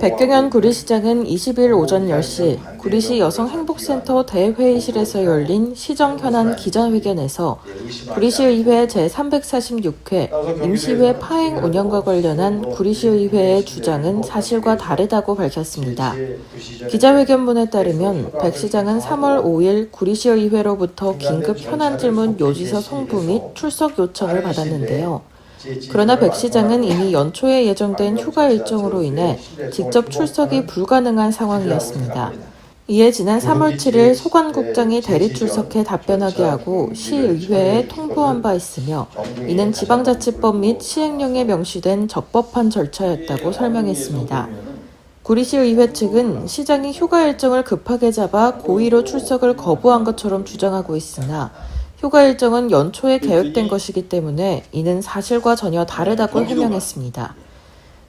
백경현 구리시장은 20일 오전 10시 구리시 여성행복센터 대회의실에서 열린 시정 현안 기자회견에서 구리시의회 제346회 임시회 파행 운영과 관련한 구리시의회의 주장은 사실과 다르다고 밝혔습니다. 기자회견문에 따르면 백 시장은 3월 5일 구리시의회로부터 긴급 현안 질문 요지서 송부 및 출석 요청을 받았는데요. 그러나 백 시장은 이미 연초에 예정된 휴가 일정으로 인해 직접 출석이 불가능한 상황이었습니다. 이에 지난 3월 7일 소관국장이 대리 출석해 답변하게 하고 시의회에 통보한 바 있으며 이는 지방자치법 및 시행령에 명시된 적법한 절차였다고 설명했습니다. 구리시의회 측은 시장이 휴가 일정을 급하게 잡아 고의로 출석을 거부한 것처럼 주장하고 있으나 휴가 일정은 연초에 계획된 것이기 때문에 이는 사실과 전혀 다르다고 해명했습니다.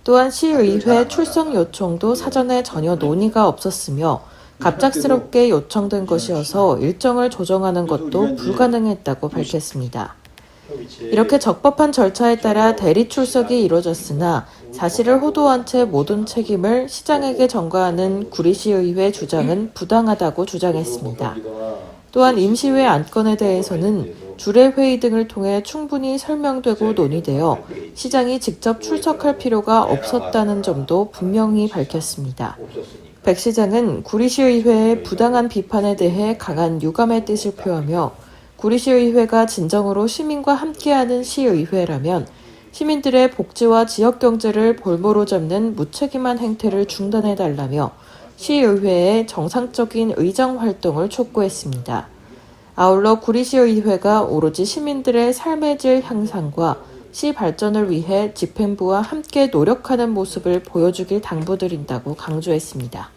또한 시의회 출석 요청도 사전에 전혀 논의가 없었으며 갑작스럽게 요청된 것이어서 일정을 조정하는 것도 불가능했다고 밝혔습니다. 이렇게 적법한 절차에 따라 대리 출석이 이루어졌으나 사실을 호도한 채 모든 책임을 시장에게 전가하는 구리시의회 주장은 부당하다고 주장했습니다. 또한 임시회 안건에 대해서는 주례회의 등을 통해 충분히 설명되고 논의되어 시장이 직접 출석할 필요가 없었다는 점도 분명히 밝혔습니다. 백 시장은 구리시의회의 부당한 비판에 대해 강한 유감의 뜻을 표하며 구리시의회가 진정으로 시민과 함께하는 시의회라면 시민들의 복지와 지역 경제를 볼모로 잡는 무책임한 행태를 중단해 달라며 시의회의 정상적인 의정 활동을 촉구했습니다. 아울러 구리시의회가 오로지 시민들의 삶의 질 향상과 시 발전을 위해 집행부와 함께 노력하는 모습을 보여주길 당부드린다고 강조했습니다.